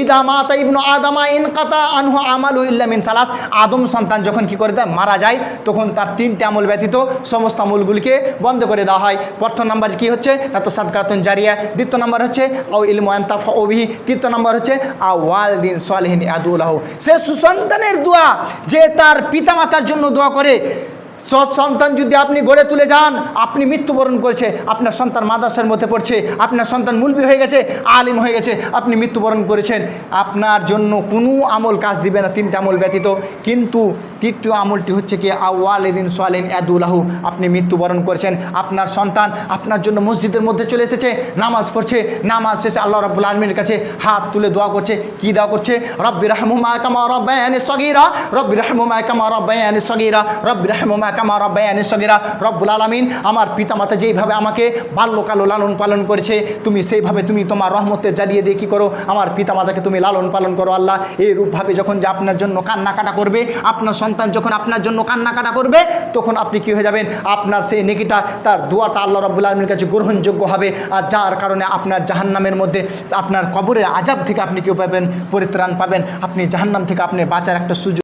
ইদা মাতা ইবনু আদামা ইন কাতা আনহু আমালু মিন সালাস। আদম সন্তান যখন কি করে দেয়? মারা যায়। তখন তার তিনটে আমল ব্যতীত সমস্ত আমলগুলিকে বন্ধ করে দেওয়া হয়। প্রথম নাম্বার কি হচ্ছে? না তো সাদকাতুন জারিয়া। দ্বিতীয় নাম্বার হচ্ছে, আও ইলমু আন্তাফা ওবিহি তৃতীয় নাম্বার হচ্ছে আ ওয়ালদিন সালেহিন আদুল্লাহ সে সুসন্তানের দোয়া যে তার পিতামাতার জন্য দোয়া করে। সৎ সন্তান যদি আপনি গড়ে তুলে যান, আপনি মৃত্যুবরণ করেছে, আপনার সন্তান মাদ্রাসার মধ্যে পড়ছে, আপনার সন্তান মুলবি হয়ে গেছে, আলিম হয়ে গেছে, আপনি মৃত্যুবরণ করেছেন, আপনার জন্য কোনো আমল কাজ দিবে না, তিনটা আমল ব্যতীত। কিন্তু তৃতীয় আমলটি হচ্ছে কি, আওয়ালেদিন সোয়ালিন আদুল্লাহু আপনি মৃত্যুবরণ করেছেন, আপনার সন্তান আপনার জন্য মসজিদের মধ্যে চলে এসেছে, নামাজ পড়ছে, নামাজ শেষে আল্লাহ রাবুল আলমীর কাছে হাত তুলে দোয়া করছে, কি দোয়া করছে? রব্বি রাহমুমা কামা রব্বায়ানি সগীরা, রব্বি রাহমুমা কামা রব্বায়ানি সগীরা, রব্বি রাহমুমা কামা রব্বায়ানি সগীরা, রব্বুল আলমিন। আমার পিতামাতা যেইভাবে আমাকে বাল্যকালো লালন পালন করেছে, তুমি সেইভাবে তুমি তোমার রহমতের জ্বালিয়ে দিয়ে কী করো? আমার পিতামাতাকে তুমি লালন পালন করো আল্লাহ। এই রূপভাবে যখন যে আপনার জন্য কান্নাকাটা করবে, আপনার সন্তান যখন আপনার জন্য কান্নাকাটা করবে, তখন আপনি কি হয়ে যাবেন? আপনার সেই নেকিটা, তার দোয়াটা আল্লাহ রব্বুল আলমীর কাছে গ্রহণযোগ্য হবে। আর যার কারণে আপনার জাহান্নামের মধ্যে, আপনার কবরের আজাব থেকে আপনি কেউ পাবেন? পরিত্রাণ পাবেন। আপনি জাহান্নাম থেকে আপনি বাঁচার একটা সুযোগ